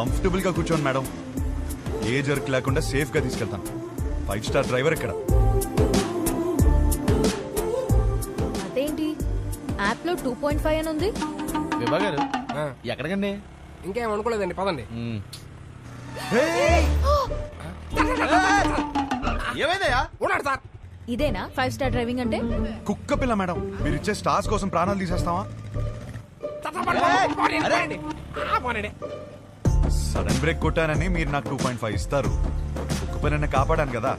కంఫర్టబుల్గా కూర్చోండి మేడం. ఏ జర్క్ లేకుండా సేఫ్గా తీసుకెళ్తాను. ఫైవ్ స్టార్ డ్రైవర్ ఇక్కడ అదేంటి? యాప్లో టూ పాయింట్ ఫైవ్ అని ఉంది. విభా గారు ఎక్కడికండి? ఇంకేం అనుకోలేదండి పదండి. ఏమైందయ్యా? ఉన్నాడు సార్. ఇదేనా? ఫైవ్ స్టార్ డ్రైవింగ్ అంటే? కుక్క పిల్ల మేడం. మీరు ఇచ్చే స్టార్స్ కోసం ప్రాణాలు తీసేస్తావా? సడన్ బ్రేక్ కొట్టానని మీరు నాకు టూ పాయింట్ ఫైవ్ ఇస్తారు. కుక్క పిల్లని కాపాడాను కదా.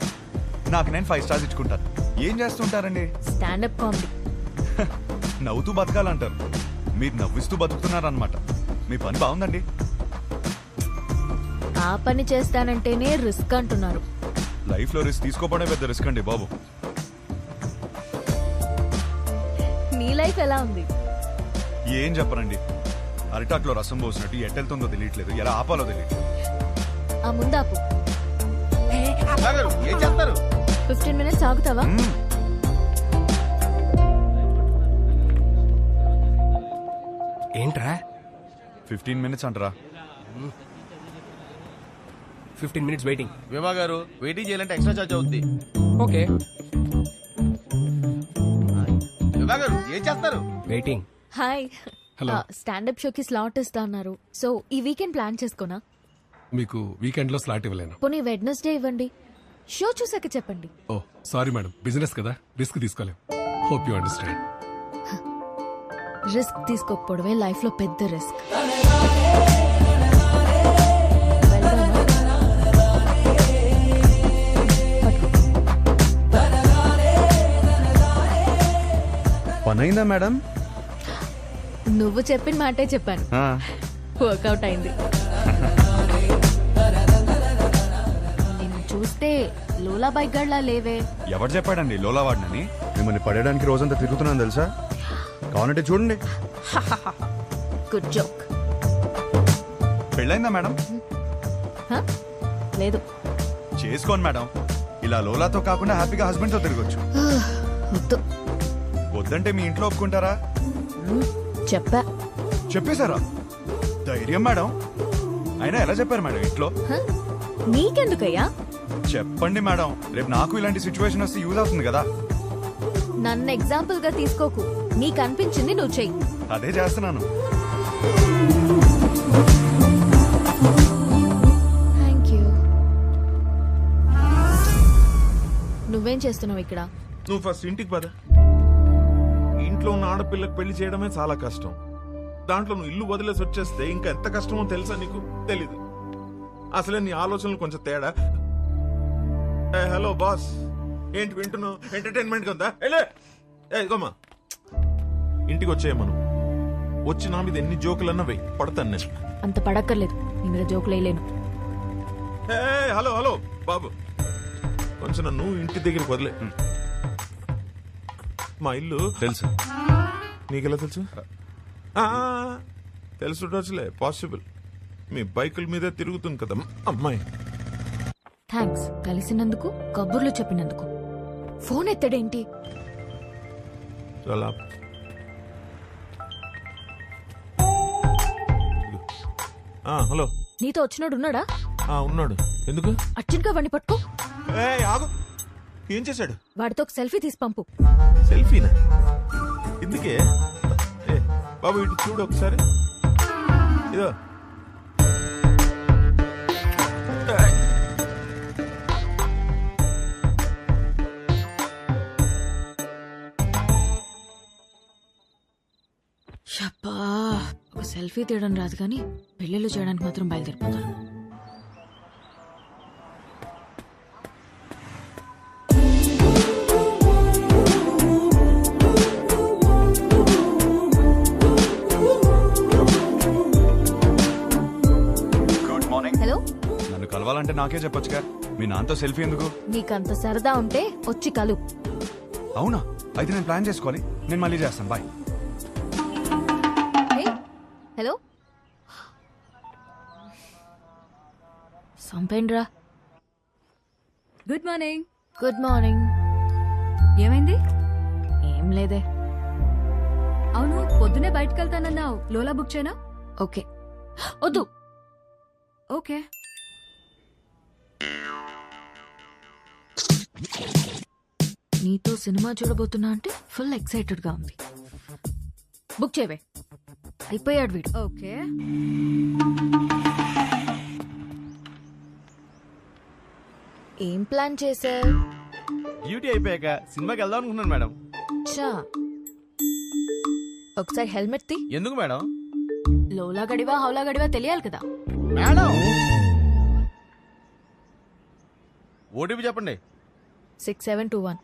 నాకు నేను ఫైవ్ స్టార్స్ ఇచ్చుకుంటాను. ఏం చేస్తుంటారండి? స్టాండప్ కామెడీ నవ్వుతూ బతకాలంటారు. మీరు నవ్విస్తూ బతుకుతున్నారనమాట మీ పని బాగుందండి. ఆ పని చేస్తానంటేనే రిస్క్ అంటున్నారు. లైఫ్లో రిస్క్ తీసుకోవడమే పెద్ద రిస్క్ అండి బాబు. నీ లైఫ్ ఎలా ఉంది? ఏం చెప్పరండి అరిటాక్లో రసం పోసినట్టు ఎట్టెళ్తుందో తెలియట్లేదు. ఎలా ఆపాలో తెలియట్లేదు. ఆ ముందాపు విభా గారు ఏం చేస్తారు? ఫిఫ్టీన్ మినిట్స్ ఆగుతావా? మ్మ్. ఏంట్రా? ఫిఫ్టీన్ మినిట్స్ అంటారా. Fifteen minutes waiting. విభా గారు వెయిటింగ్ చేయాలంటే ఎక్స్ట్రా చార్జ్ అవుద్ది. ఓకే. విభా గారు ఏం చేస్తారు? వెయిటింగ్. హాయ్. స్టాండప్ షోకి స్లాట్ ఇస్తా అన్నారు. సో ఈ వీకెండ్ ప్లాన్ చేసుకోనా? మీకు వీకెండ్లో స్లాట్ ఇవ్వలేను. పోనీ వెడ్నెస్డే ఇవ్వండి. షో చూసాక చెప్పండి. ఓ సారీ మేడం బిజినెస్ కదా. రిస్క్ తీసుకోలేం. హోప్ యు అండర్స్టాండ్ రిస్క్ తీసుకోకపోవడమే లైఫ్లో పెద్ద రిస్క్ పని అయిందా మేడం నువ్వు చెప్పిన మాటే చెప్పాను. వర్కౌట్ అయింది. నిన్ను చూస్తే లోలా బైక్ గడ్లా లేవే. ఎవరు చెప్పాడండి లోలా వాడినని? మిమ్మల్ని పడేయడానికి రోజంతా తిరుగుతున్నాను తెలుసా? కావాలంటే చూడండి. గుడ్ జోక్ పెళ్ళైందా మేడం? లేదు. చేసుకోండి మేడం. ఇలా లోలాతో కాకుండా హ్యాపీగా హస్బెండ్తో తిరగొచ్చు. వద్దు. వద్దంటే మీ ఇంట్లో ఒప్పుకుంటారా? చెప్పా? చెప్పేశారా? ధైర్యం మేడం. అయినా ఎలా చెప్పారు మేడం ఇంట్లో? హ? నీకెందుకయ్యా? చెప్పండి మేడం. రేపు నాకు ఇలాంటి సిచ్యువేషన్ వస్తే యూజ్ అవుతుంది కదా. నన్ను ఎగ్జాంపుల్గా తీసుకోకు. నీకు అనిపించింది నువ్వు చెయ్యి. అదే చేస్తున్నాను. థ్యాంక్ యూ నువ్వేం చేస్తున్నావు ఇక్కడ? నువ్వు ఫస్ట్ ఇంటికి పద. ఇంట్లో ఉన్న ఆడపిల్లకి పెళ్ళి చేయడమే చాలా కష్టం. దాంట్లో నువ్వు ఇల్లు వదిలేసి వచ్చేస్తే ఇంకా ఎంత కష్టమో తెలుసా నీకు? తెలీదు. అసలే నీ ఆలోచనలు కొంచెం తేడా. ఏ హలో బాస్. ఏంటి వింటున్నావు? ఎంటర్టైన్మెంట్ ఉందా? ఏ ఇదిగోమ్మా. ఇంటికి వచ్చేయమను వచ్చి నా మీద ఎన్ని జోకులన్నా వెయ్యి పడతాను నేను. అంత పడక్కర్లేదు. నీ మీద జోకులు వేయలేను. హలో హలో బాబు. కొంచెం నన్ను ఇంటి దగ్గరికి వదిలే. మా ఇల్లు. తెలుసు. నీకెలా తెలుసు? ఆ, తెలుసుండొచ్చులే పాసిబుల్ మీ బైకుల మీదే తిరుగుతుంది కదా అమ్మాయి. థ్యాంక్స్ కలిసినందుకు కబుర్లు చెప్పినందుకు. ఫోన్ ఎత్తడేంటి? చాలా ఆ, హలో. నీతో వచ్చినోడు ఉన్నాడా? ఆ, ఉన్నాడు. ఎందుకు? అర్జున్గా వండి పట్టుకో. ఏ ఆగు. ఏం చేశాడు? వాడితో ఒక సెల్ఫీ తీసి పంపు. సెల్ఫీనా? ఎందుకే? ఏ బాబు ఇటు చూడు ఒకసారి. ఇదో. ఒక సెల్ఫీ తీయడం రాదు కానీ పెళ్ళిళ్ళు చేయడానికి మాత్రం బయలుదేరిపోతాను. నన్ను కలవాలంటే నాకే చెప్పొచ్చుగా. మీ నాన్నతో సెల్ఫీ ఎందుకు? నీకంత సరదా ఉంటే వచ్చి కలు. అవునా? అయితే నేను ప్లాన్ చేసుకోవాలి. నేను మళ్ళీ చేస్తాను. Bye. Hello? సంపేండ్రా. Good morning. Good morning. ఏమైంది? ఏం లేదే. అవును పొద్దునే బయటకు వెళ్తానన్నావు లోలా బుక్ చేయనా? ఓకే. వద్దు. ఓకే. నీతో సినిమా చూడబోతున్నా అంటే ఫుల్ ఎక్సైటెడ్గా ఉంది. బుక్ చేయవే. అయిపోయాడు వీడు. ఓకే. ఏం ప్లాన్ చేసా డ్యూటీ అయిపోయాక సినిమాకి వెళ్దాం అనుకున్నాను మేడం. చా ఒకసారి హెల్మెట్ తీ. ఎందుకు మేడం? లోలా గడివా హౌలా గడివా తెలియాలి కదా. మేడం! ఓటీపీ చెప్పండి. Six seven two one.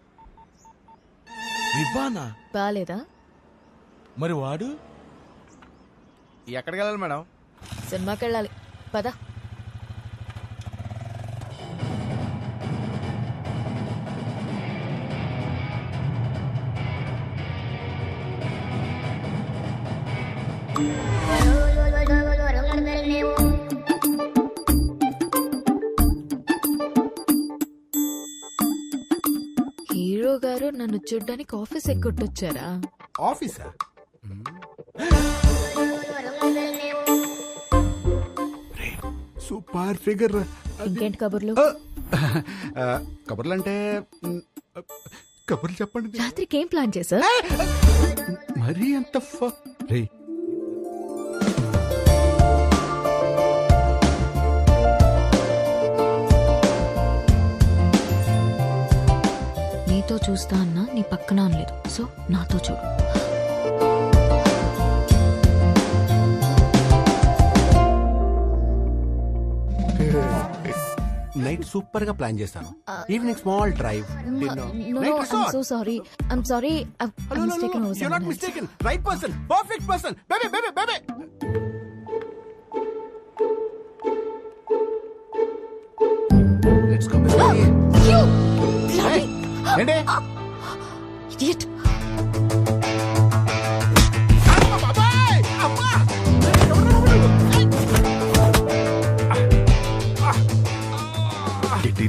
వివానా బాగాలేదా మరి వాడు? ఎక్కడికి వెళ్ళాలి మేడం సినిమాకి వెళ్ళాలి పద. హీరో గారు నన్ను చూడ్డానికి ఆఫీస్ ఎక్కొట్టొచ్చారా? ఆఫీసా? సూపర్ ఫిగర్ ఇంకేంటి కబుర్లు? కబుర్లు అంటే మ్, కబుర్లు చెప్పండి. రాత్రికి ఏం ప్లాన్ చేసా మరీ అంత ఫ- నీతో చూస్తా అన్నా నీ పక్కన అనలేదు. సో నాతో చూడు. నైట్ సూపర్గా ప్లాన్ చేస్తాను evening small drive so sorry I'm sorry right person perfect person baby Let's go, baby. Oh, you! Bloody! Hey.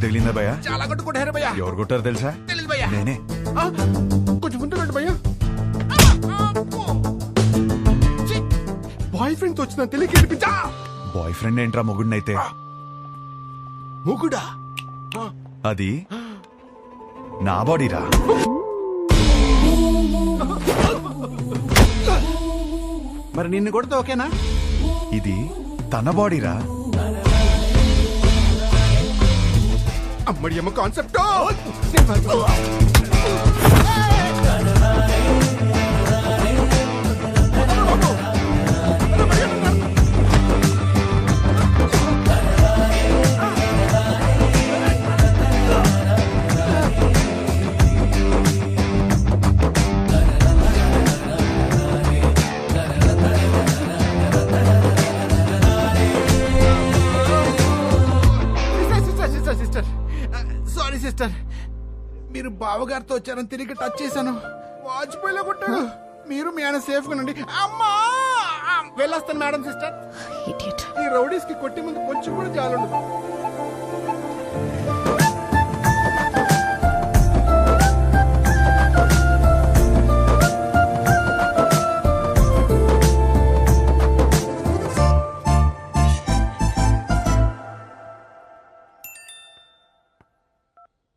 తగిలిందా భయ్యా? చాలా కొట్టుకుంటారు భయ్యా. ఎవరు కొట్టారు తెలుసా? తెలియదు భయ్యా. నేనే. కొంచెం ముందు రండి భయ్యా. బాయ్ ఫ్రెండ్ వచ్చిన తెలియక ఏడిపించా. బాయ్ ఫ్రెండ్ ఏంట్రా మొగుడినైతే ముగుడా అది? నా బాడీరా. మరి నిన్ను కొడితే ఓకేనా? ఇది తన బాడీరా. అమ్మడి అమ్మ కాన్సెప్ట్ సిస్టర్ మీరు బావగారితో వచ్చారని తిరిగి టచ్ చేశాను. వాజ్పేయిలో కొట్టాడు. మీరు మీ ఆయన సేఫ్గా నుండి అమ్మా! వెళ్ళొస్తాను మేడం సిస్టర్ ఈ రౌడీస్కి కొట్టి ముందు కొంచెం కూడా జాలండు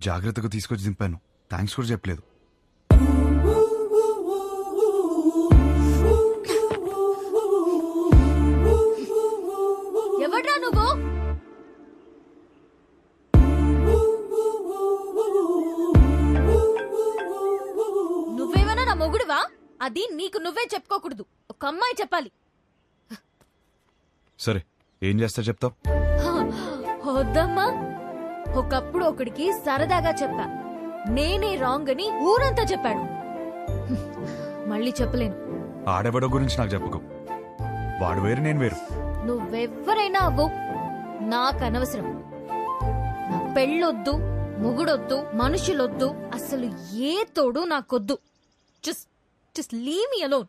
జాగ్రత్తగా తీసుకొచ్చి దింపాను. థ్యాంక్స్ కూడా చెప్పలేదు. ఎవడ్రా నువ్వు? నువ్వేమైనా నా మొగుడువా? అది నీకు నువ్వే చెప్పుకోకూడదు. ఒక అమ్మాయి చెప్పాలి. సరే ఏం చేస్తా చెప్తావు? వద్దమ్మా. ఒకప్పుడు ఒకడికి సరదాగా చెప్పా. నేనే రాంగ్ అని ఊరంతా చెప్పాడు. మళ్ళీ చెప్పలేను. ఆడెవడో గురించి నాకు చెప్పుకో. వాడు వేరు నేను వేరు. నువ్వెవ్వరైనా అవ్వు. నాకు అనవసరం నా పెళ్ళొద్దు ముగుడొద్దు మనుషులొద్దు అసలు ఏ తోడు నాకొద్దు. Just just leave me alone.